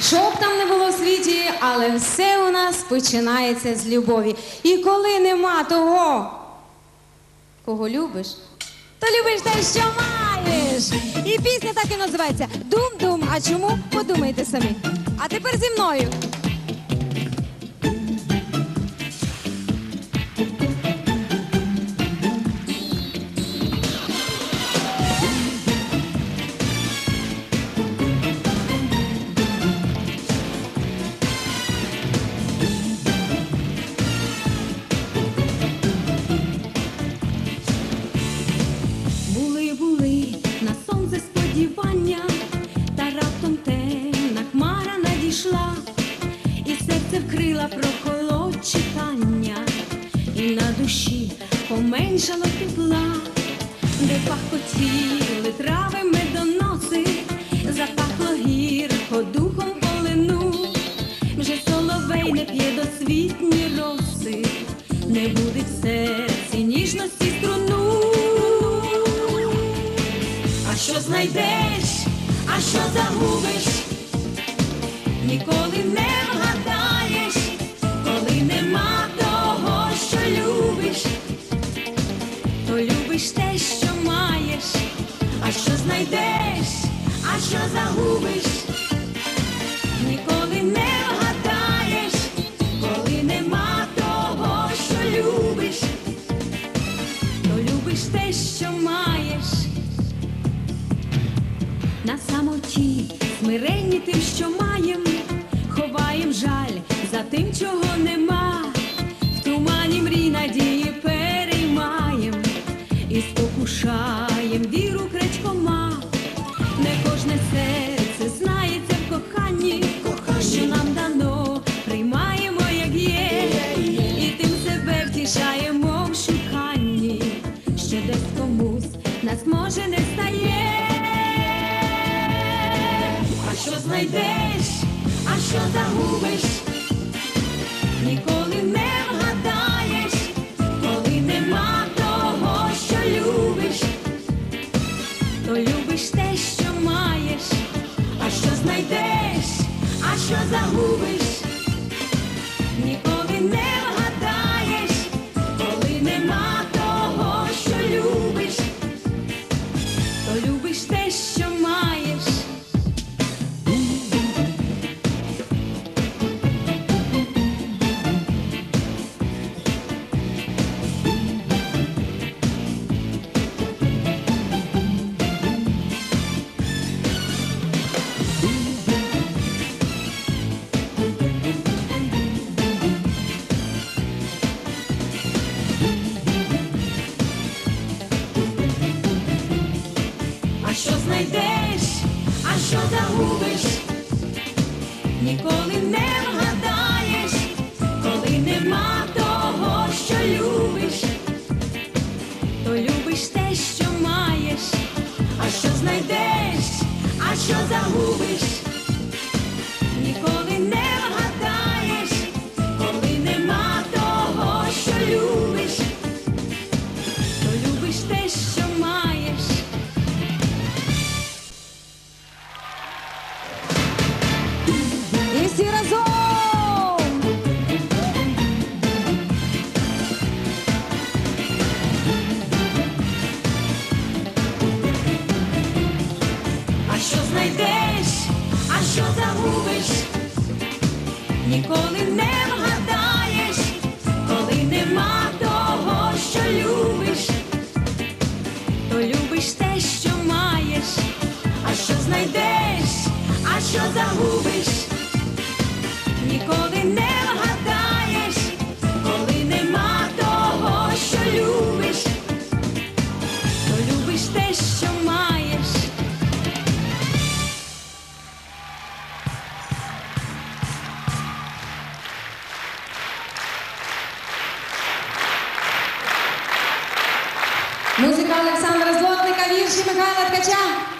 Що б там не було в світі, але все у нас починається з любові. І коли нема того, кого любиш, то любиш те, що маєш. І пісня так і називається Дум-дум. А чому? Подумайте самі. А тепер зі мною. Вкрила прохолод чекання, і на душі поменшало тепла, де пахотіли трави медоноси, запахло гірко духом полину, вже соловей не п'є досвітні роси, не буде в серці ніжності струну. А що знайдеш, а що загубиш, ніколи не любиш, то любиш те, що маєш, а що знайдеш, а що загубиш, ніколи не вгадаєш, коли нема того, що любиш, то любиш те, що маєш. На самоті, смиренні тим, що маєм, ховаєм жаль за тим, чого Не кожне серце знається в коханні, що нам дано, приймаємо, як є, і тим себе втішаємо в шуканні, що десь комусь нас може не стає. А що знайдеш, а що загубиш, ніколи не вгадаєш, коли нема того, що любиш, то любиш те, що а що знайдеш, а що загубиш, ніколи знайдеш, а що загубиш, ніколи не вгадаєш, коли нема того, що любиш, то любиш те, що маєш, а що знайдеш, а що загубиш, що ніколи не вгадаєш, коли нема того, що любиш, то любиш те, що маєш, а що знайдеш, а що загубиш, ніколи не вгадаєш, Музика Олександра Злотника, вірші Михайла Ткача.